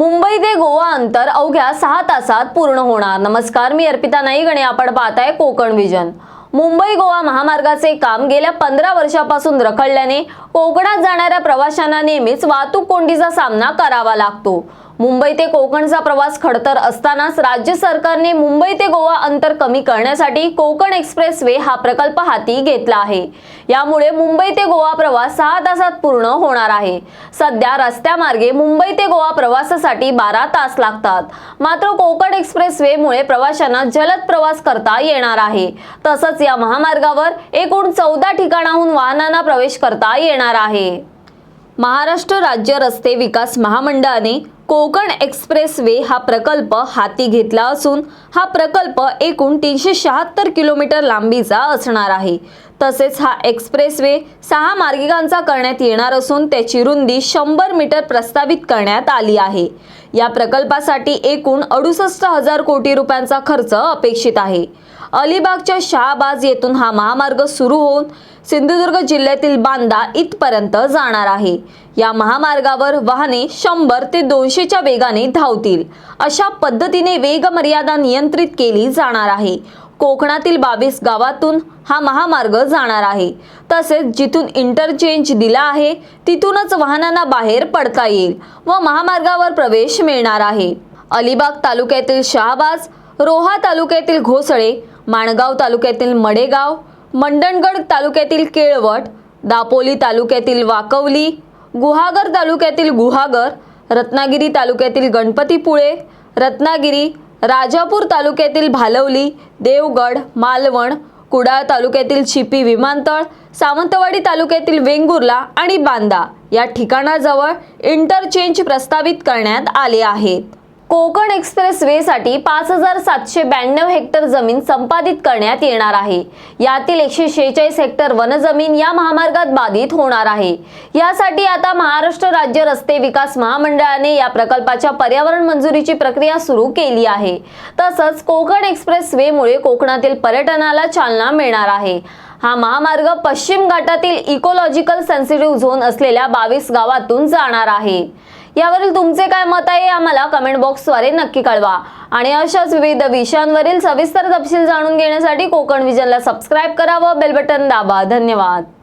मुंबई ते गोवा अंतर अवघ्या सहा तासात पूर्ण होणार. नमस्कार मी अर्पिता नाईक आणि आपण पाहताय कोकण विजन. मुंबई गोवा महामार्गाचे काम गेल्या पंधरा वर्षापासून रखडल्याने कोकणात जाणाऱ्या प्रवाशांना नेहमीच वाहतूक कोंडीचा सामना करावा लागतो. मुंबई ते कोकणचा प्रवास खडतर असतानाच राज्य सरकारने मुंबई ते गोवा अंतर कमी करण्यासाठी कोकण एक्सप्रेस वे हा प्रकल्प हाती घेतला आहे. यामुळे मुंबई ते गोवा प्रवास सहा तासात पूर्ण होणार आहे. सध्या रस्त्यामार्गे मुंबई ते गोवा प्रवासासाठी बारा तास लागतात. मात्र कोकण एक्सप्रेस वे मुळे प्रवाशांना जलद प्रवास करता येणार आहे. तसंच या महामार्गावर एकूण चौदा ठिकाणाहून वाहनांना प्रवेश करता येणार आहे. महाराष्ट्र राज्य रस्ते विकास महामंडळाने कोकण एक्सप्रेस वे हा प्रकल्प हाती घेतला असून हा प्रकल्प एकूण तीनशे शहात्तर किलोमीटर लांबीचा असणार आहे. तसेच हा एक्सप्रेस वे सहा मार्गिकांचा करण्यात येणार असून त्याची रुंदी शंभर मीटर प्रस्तावित करण्यात आली आहे. या प्रकल्पासाठी एकूण अडुसष्ट हजार कोटी रुपयांचा खर्च अपेक्षित आहे. अलिबागच्या शहाबाज येथून हा महामार्ग सुरू होऊन सिंधुदुर्ग जिल्ह्यातील बांदा इथपर्यंत जाणार आहे. या महामार्गावर वाहने शंभर ते दोनशेच्या वेगाने धावतील. अशा पद्धतीने वेग मर्यादा नियंत्रित केली जाणार आहे. कोकणातील बावीस गावातून हा महामार्ग जाणार आहे. तसेच जिथून इंटरचेंज दिला आहे तिथूनच वाहनांना बाहेर पडता येईल व महामार्गावर प्रवेश मिळणार आहे. अलिबाग तालुक्यातील शहाबाज रोहा तालुक्यातील घोसळे माणगाव तालुक्यातील मडेगाव मंडणगड तालुक्यातील केळवट दापोली तालुक्यातील वाकवली गुहागर तालुक्यातील गुहागर रत्नागिरी तालुक्यातील गणपतीपुळे रत्नागिरी राजापूर तालुक्यातील भालवली देवगड मालवण कुडाळ तालुक्यातील चिपी विमानतळ सावंतवाडी तालुक्यातील वेंगुर्ला आणि बांदा या ठिकाणाजवळ इंटरचेंज प्रस्तावित करण्यात आले आहेत. कोकण एक्सप्रेस वे साठी पाच हजार सातशे ब्याण्णव हेक्टर जमीन संपादित करण्यात येणार आहे. यातील एकशे शेहेचाळीस हेक्टर वनजमीन या महामार्गात बाधित होणार आहे. यासाठी आता महाराष्ट्र राज्य रस्ते विकास महामंडळाने या प्रकल्पाच्या पर्यावरण मंजुरीची प्रक्रिया सुरू केली आहे. तसंच कोकण एक्सप्रेस वेमुळे कोकणातील पर्यटनाला चालना मिळणार आहे. हा महामार्ग पश्चिम घाटातील इकोलॉजिकल सेन्सिटिव्ह झोन असलेल्या बावीस गावातून जाणार आहे. यावरील तुमचे काय मत आहे आम्हाला कमेंट बॉक्सद्वारे नक्की कळवा. आणि अशाच विविध विषयांवरील सविस्तर तपशील जाणून घेण्यासाठी कोकण विजनला सबस्क्राईब करा व बेल बटन दाबा. धन्यवाद.